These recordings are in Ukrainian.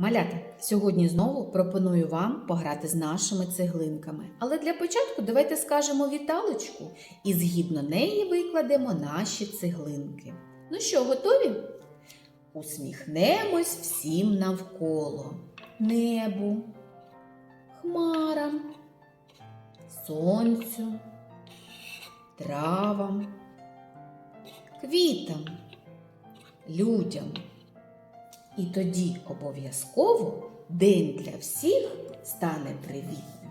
Малята, сьогодні знову пропоную вам пограти з нашими цеглинками. Але для початку давайте скажемо віталочку і згідно неї викладемо наші цеглинки. Ну що, готові? Усміхнемось всім навколо небу, хмарам, сонцю, травам, квітам, людям. І тоді обов'язково день для всіх стане привітним.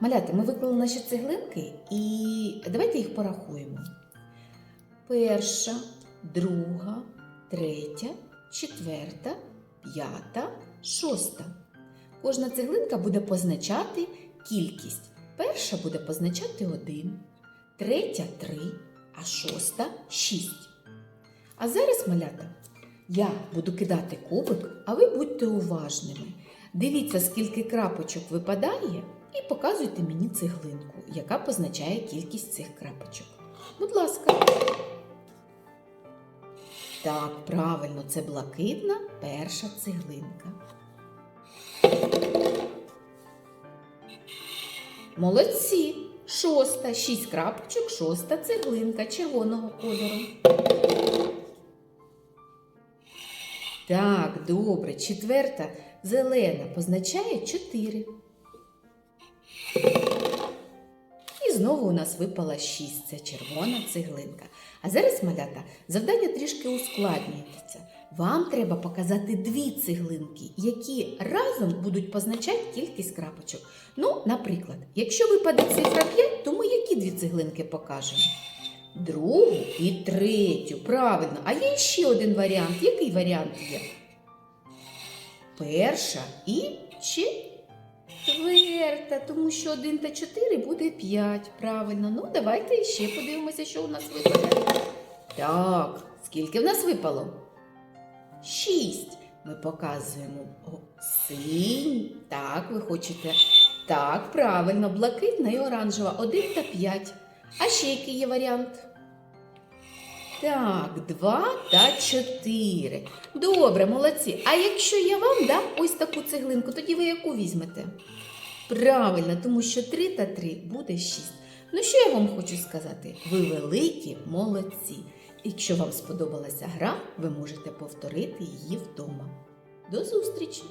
Малята, ми виклали наші цеглинки і давайте їх порахуємо. Перша, друга, третя, четверта, п'ята, шоста. Кожна цеглинка буде позначати кількість. Перша буде позначати один, третя три, а шоста шість. А зараз, малята, я буду кидати кубик, а ви будьте уважними. Дивіться, скільки крапочок випадає, і показуйте мені цеглинку, яка позначає кількість цих крапочок. Будь ласка. Так, правильно, це блакитна перша цеглинка. Молодці! Шоста, шість крапочок, шоста цеглинка червоного кольору. Так, добре. Четверта зелена позначає 4. І знову у нас випала 6. Це червона цеглинка. А зараз, малята, завдання трішки ускладнюється. Вам треба показати дві цеглинки, які разом будуть позначати кількість крапочок. Ну, наприклад, якщо випаде цифра 5, то ми які дві цеглинки покажемо? Другу і третю. Правильно. А є ще один варіант. Який варіант є? Перша і четверта, тому що 1 та 4 буде 5. Правильно. Ну, давайте ще подивимося, що у нас випаде. Так, скільки в нас випало? 6. Ми показуємо синь. Так, ви хочете. Так, правильно, блакитна і оранжева. 1 та 5. А ще який є варіант? Так, 2 та 4. Добре, молодці. А якщо я вам дам ось таку цеглинку, тоді ви яку візьмете? Правильно, тому що 3 та 3 буде 6. Ну, що я вам хочу сказати? Ви великі молодці. Якщо вам сподобалася гра, ви можете повторити її вдома. До зустрічі!